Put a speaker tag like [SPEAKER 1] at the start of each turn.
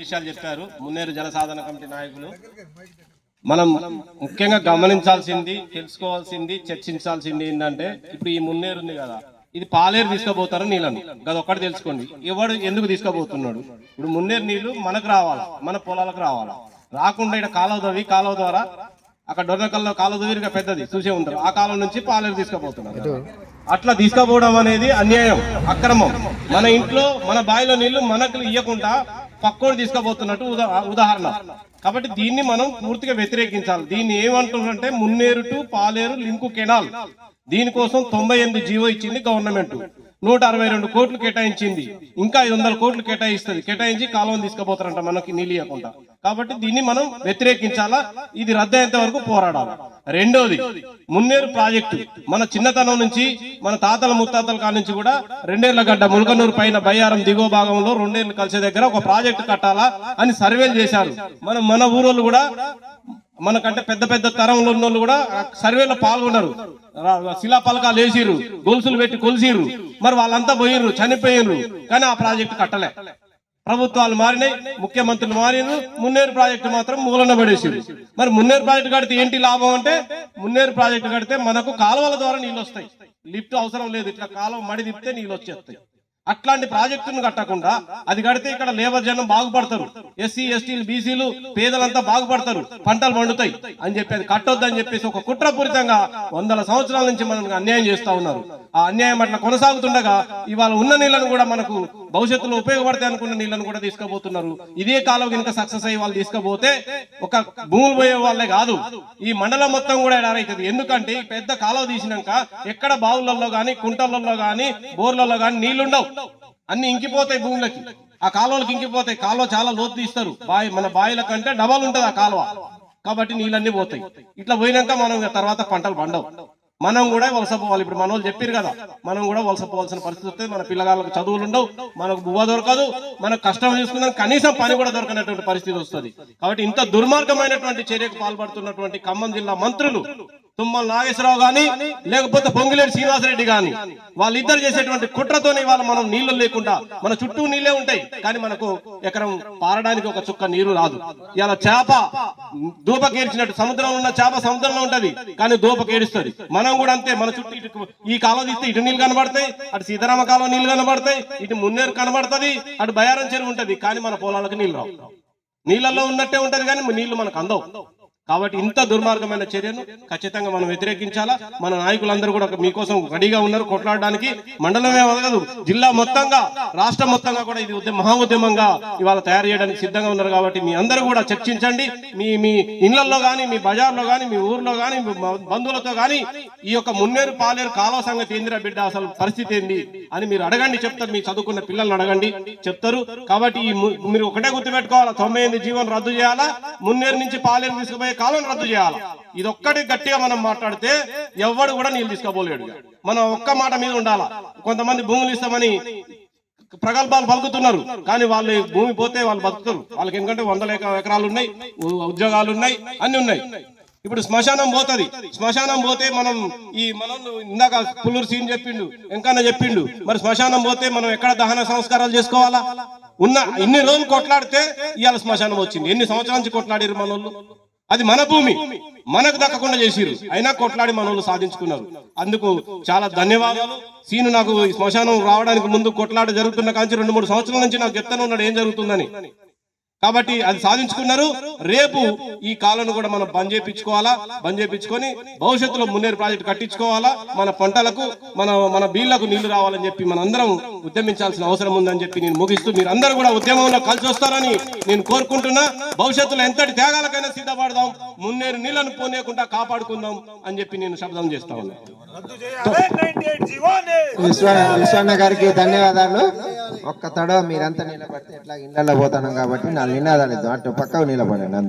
[SPEAKER 1] విషయాలు చెప్పారు. మున్నేరు జనసాధన కమిటీ నాయకులు. మనం ముఖ్యంగా గమనించాల్సింది తెలుసుకోవాల్సింది చర్చించాల్సింది ఏంటంటే ఇప్పుడు ఈ మున్నేరు ఉంది కదా ఇది పాలేరు తీసుకుపోతారు నీళ్ళను? అది ఒక్కటి తెలుసుకోండి. ఎవడు ఎందుకు తీసుకుపోతున్నాడు? ఇప్పుడు మున్నేరు నీళ్ళు మనకు రావాలా? మన పొలాలకు రావాలా? రాకుండా ఇక్కడ కాలువ తవ్వి కాలువ ద్వారా అక్కడ డొర్రకల్లో కాలువ తవ్విరిగా పెద్దది చూసే ఉంటారు. ఆ కాలం నుంచి పాలేరు తీసుకుపోతున్నారు. అట్లా తీసుకుపోవడం అనేది అన్యాయం అక్రమం. మన ఇంట్లో మన బావిలో నీళ్ళు మనకు ఇవ్వకుండా పక్కోడు తీసుకుపోతున్నట్టు ఉదా ఉదాహరణ. కాబట్టి దీన్ని మనం పూర్తిగా వ్యతిరేకించాలి. దీన్ని ఏమంటున్నారంటే Munneru to Paleru link canal. దీనికోసం తొంభై ఎనిమిది జీవో ఇచ్చింది గవర్నమెంట్. నూట అరవై రెండు కోట్లు కేటాయించింది. ఇంకా ఐదు వందల కోట్లు కేటాయిస్తుంది. కేటాయించి కాలువను తీసుకుపోతారంట మనకి నీళ్ళకుండా కాబట్టి దీన్ని మనం వ్యతిరేకించాలా? ఇది రద్దయ్యేంత వరకు పోరాడాలి? రెండోది మున్నేరు ప్రాజెక్టు. మన చిన్నతనం నుంచి మన తాతల ముత్తాతల కాడి నుంచి కూడా రెండేళ్ళ గడ్డ ములకనూరు పైన బయ్యారం దిగువ భాగంలో రెండేళ్ళు కలిసే దగ్గర ఒక ప్రాజెక్టు కట్టాలా అని సర్వేలు చేశారు. మనం మన ఊరోళ్ళు కూడా మనకంటే పెద్ద పెద్ద తరంలో ఉన్న వాళ్ళు కూడా సర్వేలో పాల్గొన్నారు శిలా పలకాలు వేసిర్రు గొలుసులు పెట్టి కొలిసిర్రు. మరి వాళ్ళంతా పోయిర్రు చనిపోయిర్రు. కానీ ఆ ప్రాజెక్టు కట్టలే. ప్రభుత్వాలు మారినాయి ముఖ్యమంత్రులు మారినారు మున్నేరు ప్రాజెక్టు మాత్రం మూలన పడేసారు మరి మున్నేరు ప్రాజెక్టు కడితే ఏంటి లాభం అంటే మున్నేరు ప్రాజెక్టు కడితే మనకు కాలువల ద్వారా నీళ్ళు వస్తాయి. లిఫ్ట్ అవసరం లేదు ఇట్లా కాలువ మడి తిప్పితే నీళ్ళు వచ్చేస్తాయి. అట్లాంటి ప్రాజెక్టును కట్టకుండా అది కడితే ఇక్కడ లేబర్ జనం బాగుపడతారు. ఎస్సీ ఎస్టీలు బీసీలు పేదలంతా బాగుపడతారు. పంటలు పండుతాయి అని చెప్పి అది కట్టొద్దు అని చెప్పేసి ఒక కుట్రపూరితంగా వందల సంవత్సరాల నుంచి మనకు అన్యాయం చేస్తా ఉన్నారు. ఆ అన్యాయం అట్లా కొనసాగుతుండగా ఇవాళ ఉన్న నీళ్ళను కూడా మనకు భవిష్యత్తులో ఉపయోగపడతాయి అనుకున్న నీళ్ళను కూడా తీసుకుపోతున్నారు. ఇదే కాలం కనుక సక్సెస్ అయ్యి వాళ్ళు తీసుకుపోతే ఒక భూములు పోయే వాళ్ళే కాదు. ఈ మండలం మొత్తం కూడా ఎడారైతుంది ఎందుకంటే పెద్ద కాలువ తీసినాక ఎక్కడ బావులలో కానీ కుంటలలో కానీ బోర్లలో కానీ నీళ్ళుండవు. అన్ని ఇంకిపోతాయి భూములకి. ఆ కాలువలకు ఇంకిపోతాయి. కాలువ చాలా లోతు తీస్తారు. బావి మన బావిల కంటే డబల్ ఉంటది ఆ కాలువ. కాబట్టి నీళ్ళన్నీ పోతాయి. ఇట్లా పోయినాక మనం తర్వాత పంటలు పండవు. మనం కూడా వలస పోవాలి. ఇప్పుడు మన వాళ్ళు చెప్పారు కదా మనం కూడా వలస పోవాల్సిన పరిస్థితి వస్తే మన పిల్లగాళ్ళకి చదువులు ఉండవు మనకు బువ్వ దొరకదు మనకు కష్టం చేసుకున్నాం కనీసం పని కూడా దొరకనటువంటి పరిస్థితి వస్తుంది. కాబట్టి ఇంత దుర్మార్గమైనటువంటి చర్యకు పాల్పడుతున్నటువంటి ఖమ్మం జిల్లా మంత్రులు తుమ్మల నాగేశ్వరరావు గాని లేకపోతే పొంగిలేటి శ్రీనివాసరెడ్డి గాని. వాళ్ళిద్దరు చేసేటువంటి కుట్రతోనే ఇవాళ మనం నీళ్ళు లేకుండా మన చుట్టూ నీళ్ళే ఉంటాయి కానీ మనకు ఎకరం పారడానికి ఒక చుక్క నీరు రాదు. ఇలా చేప దూపకేర్చినట్టు సముద్రంలో ఉన్న చేప సముద్రంలో ఉంటది కానీ దూపకేడుస్తుంది మనం కూడా అంతే మన చుట్టూ ఈ కాలం తీస్తే ఇటు నీళ్ళు కనబడతాయి అటు సీతారామ కాలం నీళ్ళు కనబడతాయి ఇటు మున్నేరు కనబడుతుంది అటు బయారం చెరువు ఉంటది కానీ మన పొలాలకు నీళ్ళు రావు. నీళ్ళల్లో ఉన్నట్టే ఉంటది కానీ నీళ్ళు మనకు అందవు. కాబట్టి ఇంత దుర్మార్గమైన చర్యను ఖచ్చితంగా మనం వ్యతిరేకించాలా? మన నాయకులందరూ కూడా మీకోసం రెడీగా ఉన్నారు కొట్లాడడానికి. మండలమే వదలదు జిల్లా మొత్తంగా రాష్ట్రం మొత్తంగా కూడా ఇది ఉద్యమ మహా ఉద్యమంగా ఇవాళ తయారు చేయడానికి సిద్ధంగా ఉన్నారు కాబట్టి మీ అందరూ కూడా చర్చించండి. మీ మీ ఇళ్ళలో కానీ మీ బజార్లో కానీ మీ ఊర్లో కానీ మీ బంధువులతో కానీ ఈ యొక్క మున్నేరు పాలేరు కాలువ సంగతి ఏందిరా బిడ్డ? అసలు పరిస్థితి ఏంది? అని మీరు అడగండి చెప్తారు. మీ చదువుకున్న పిల్లల్ని అడగండి చెప్తారు. కాబట్టి మీరు ఒకటే గుర్తుపెట్టుకోవాలా? తొంభై ఎనిమిది జీవనం రద్దు చేయాలా? మున్నేరు నుంచి పాలేరు తీసుకుపోయి కాలం రద్దు చేయాలి? ఇది ఒక్కటి గట్టిగా మనం మాట్లాడితే ఎవడు కూడా నీళ్ళు తీసుకోబోలేడు మనం ఒక్క మాట మీద ఉండాలా? కొంతమంది భూములు ఇస్తామని ప్రగల్భాలు పలుకుతున్నారు. కానీ వాళ్ళు భూమి పోతే వాళ్ళు బతుకుతారు. వాళ్ళకి ఎందుకంటే వందల ఎకరాలు ఉన్నాయి ఉద్యోగాలు ఉన్నాయి అన్ని ఉన్నాయి. ఇప్పుడు శ్మశానం పోతది. శ్మశానం పోతే మనం ఈ మనం ఇందాక పుల్లూరు సీన్ చెప్పిండు ఎంకన్నా చెప్పిండు. మరి శ్మశానం పోతే మనం ఎక్కడ దహన సంస్కారాలు చేసుకోవాలా? ఉన్న ఇన్ని రోజులు కొట్లాడితే ఇవాళ శ్మశానం వచ్చింది. ఎన్ని సంవత్సరాల నుంచి కొట్లాడారు మనోళ్ళు? అది మన భూమి. మనకు దక్కకుండా చేసిరు అయినా కొట్లాడి మనోళ్ళు సాధించుకున్నారు. అందుకు చాలా ధన్యవాదాలు. సీను నాకు ఈ శ్మశానం రావడానికి ముందు కొట్లాట జరుగుతున్న కాంచి రెండు మూడు సంవత్సరాల నుంచి నాకు గెత్తన ఉన్నాడు ఏం జరుగుతుందని? కాబట్టి అది సాధించుకున్నారు. రేపు ఈ కాలను కూడా మనం బంద్ చేయించుకోవాలా? బంద్ చేయించుకొని భవిష్యత్తులో మున్నేరు ప్రాజెక్టు కట్టించుకోవాలా? మన పంటలకు మన మన బీళ్ళకు నీళ్ళు రావాలని చెప్పి మనందరం ఉద్యమించాల్సిన అవసరం ఉందని చెప్పి నేను ముగిస్తూ మీరు అందరూ కూడా ఉద్యమంలో కలిసి వస్తారని నేను కోరుకుంటున్నా. భవిష్యత్తులో ఎంతటి త్యాగాలకైనా సిద్ధపడదాం. మున్నేరు నీళ్ళను పోనీయకుండా కాపాడుకుందాం అని చెప్పి నేను శబ్దం చేస్తా ఉన్నా.
[SPEAKER 2] రద్దు చేయాలి. 98 జీవోని.
[SPEAKER 3] విశ్వ విశ్వన్న గారికి ధన్యవాదాలు. ఒక్క తడ మీరంతా నిలబడితే ఎట్లా ఇళ్ళలో పోతాను కాబట్టి నా నినాదాన్ని అటు పక్కకు నిలబడండి అందరూ.